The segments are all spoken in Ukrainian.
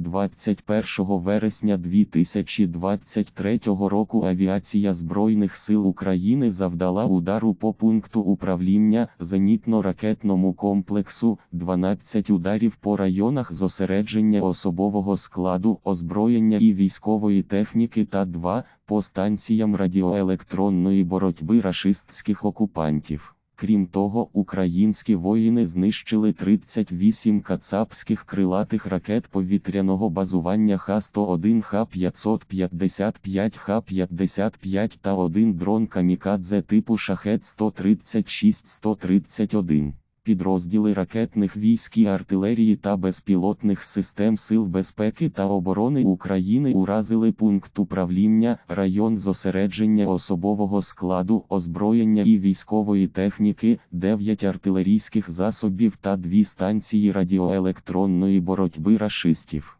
21 вересня 2023 року авіація Збройних сил України завдала удару по пункту управління зенітно-ракетному комплексу, 12 ударів по районах зосередження особового складу, озброєння і військової техніки та 2 по станціям радіоелектронної боротьби рашистських окупантів. Крім того, українські воїни знищили 38 кацапських крилатих ракет повітряного базування Х-101, Х-555, Х-55 та один дрон камікадзе типу Шахет-136-131. Підрозділи ракетних військ і артилерії та безпілотних систем Сил безпеки та оборони України уразили пункт управління, район зосередження особового складу, озброєння і військової техніки, 9 артилерійських засобів та дві станції радіоелектронної боротьби рашистів.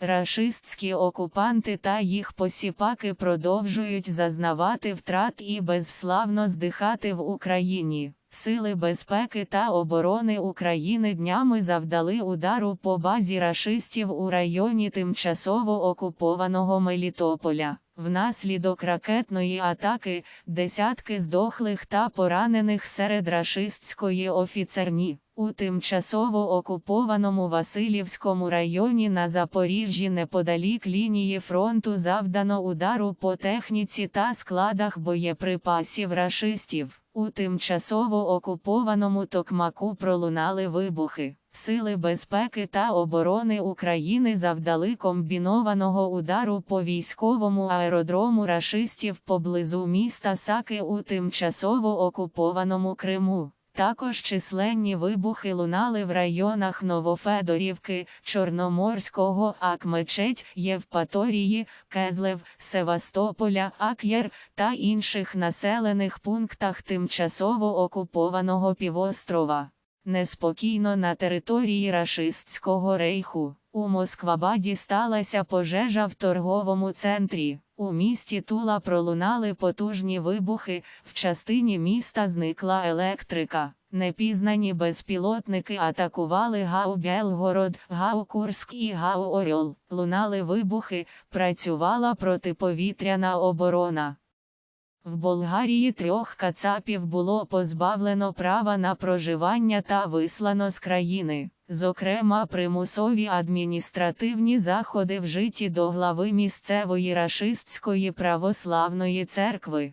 Рашистські окупанти та їх посіпаки продовжують зазнавати втрат і безславно здихати в Україні. Сили безпеки та оборони України днями завдали удару по базі рашистів у районі тимчасово окупованого Мелітополя. Внаслідок ракетної атаки десятки здохлих та поранених серед рашистської офіцерні. У тимчасово окупованому Васильівському районі на Запоріжжі неподалік лінії фронту завдано удару по техніці та складах боєприпасів рашистів. У тимчасово окупованому Токмаку пролунали вибухи. Сили безпеки та оборони України завдали комбінованого удару по військовому аеродрому рашистів поблизу міста Саки у тимчасово окупованому Криму. Також численні вибухи лунали в районах Новофедорівки, Чорноморського, Акмечеть, Євпаторії, Кезлев, Севастополя, Ак'єр та інших населених пунктах тимчасово окупованого півострова. Неспокійно на території рашистського рейху. У Москвабаді сталася пожежа в торговому центрі. У місті Тула пролунали потужні вибухи, в частині міста зникла електрика. Непізнані безпілотники атакували Гау Белгород, Гау Курск і Гау Орьол. Лунали вибухи, працювала протиповітряна оборона. В Болгарії трьох кацапів було позбавлено права на проживання та вислано з країни. Зокрема, примусові адміністративні заходи вжиті до глави місцевої рашистської православної церкви.